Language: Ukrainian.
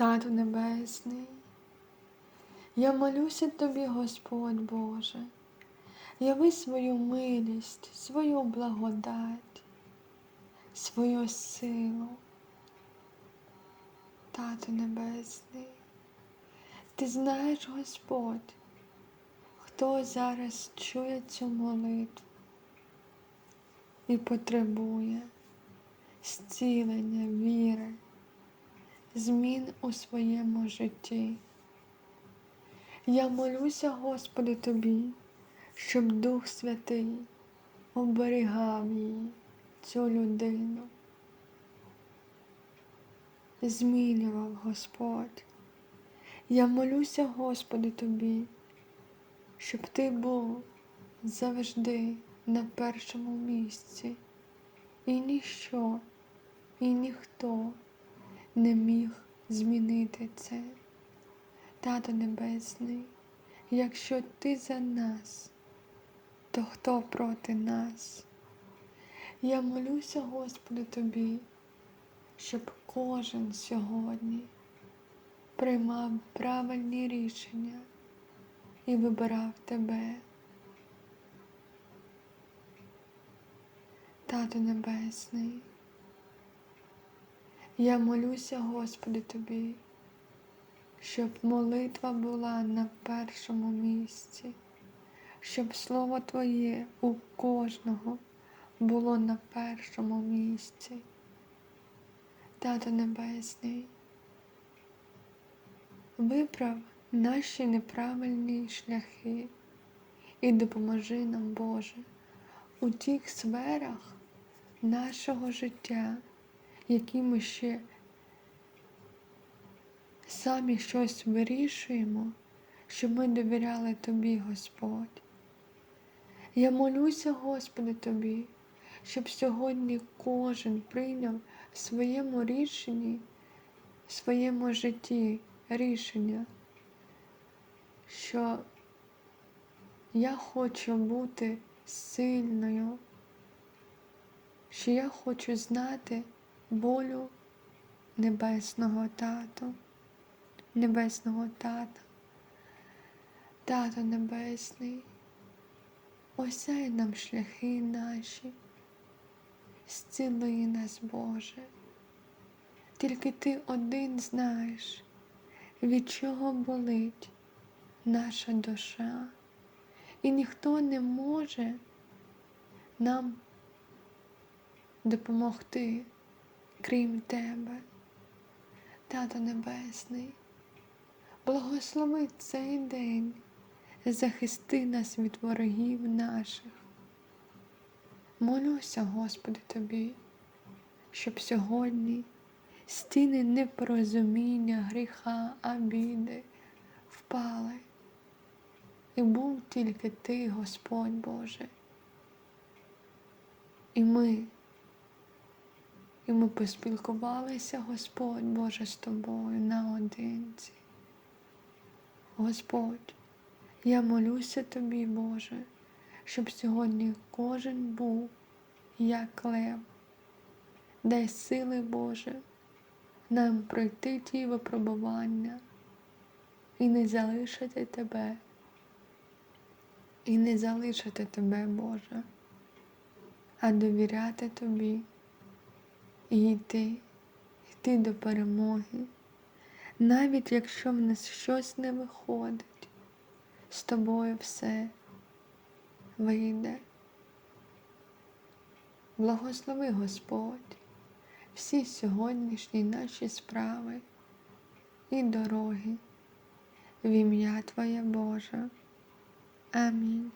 Тату Небесний, я молюся тобі, Господь Боже, яви свою милість, свою благодать, свою силу. Тату Небесний, ти знаєш, Господь, хто зараз чує цю молитву і потребує зцілення, віри, змін у своєму житті. Я молюся, Господи, Тобі, щоб Дух Святий оберігав її, цю людину, змінював Господь. Я молюся, Господи, Тобі, щоб Ти був завжди на першому місці, і ніщо, і ніхто не міг змінити це. Тато Небесний, якщо ти за нас, то хто проти нас? Я молюся, Господи, Тобі, щоб кожен сьогодні приймав правильні рішення і вибирав Тебе. Тато Небесний, я молюся, Господи, Тобі, щоб молитва була на першому місці, щоб Слово Твоє у кожного було на першому місці. Тато Небесний, виправ наші неправильні шляхи і допоможи нам, Боже, у тих сферах нашого життя, які ми ще самі щось вирішуємо, щоб ми довіряли Тобі, Господь. Я молюся, Господи, Тобі, щоб сьогодні кожен прийняв в своєму рішенні, в своєму житті рішення, що я хочу бути сильною, що я хочу знати волю Небесного Тату, Небесного Тата, Тато Небесний, осяй нам шляхи наші, зціли нас, Боже. Тільки Ти один знаєш, від чого болить наша душа, і ніхто не може нам допомогти, крім Тебе, Тато Небесний. Благослови цей день, захисти нас від ворогів наших. Молюся, Господи, Тобі, щоб сьогодні стіни непорозуміння, гріха, обіди впали. І був тільки Ти, Господь Боже. І ми, і ми поспілкувалися, Господь Боже, з Тобою наодинці. Господь, я молюся Тобі, Боже, щоб сьогодні кожен був як лев. Дай сили, Боже, нам пройти ті випробування і не залишити Тебе, і не залишити Тебе, Боже, а довіряти Тобі і йти, йти до перемоги. Навіть якщо в нас щось не виходить, з тобою все вийде. Благослови Господь всі сьогоднішні наші справи і дороги в ім'я Твоє Боже. Амінь.